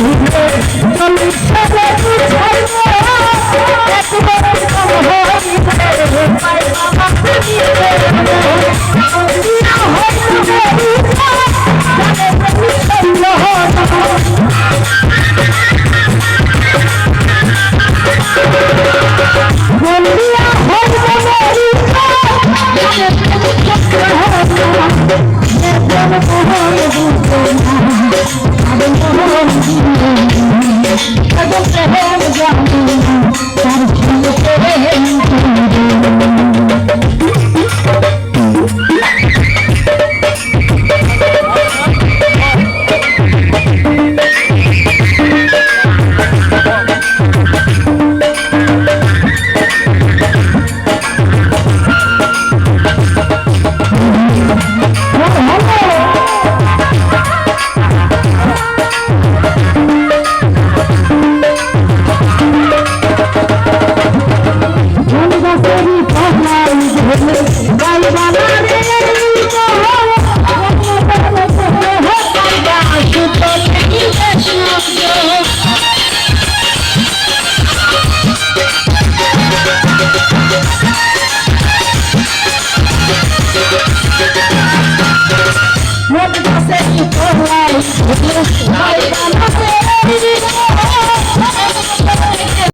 What did I say? Gracias.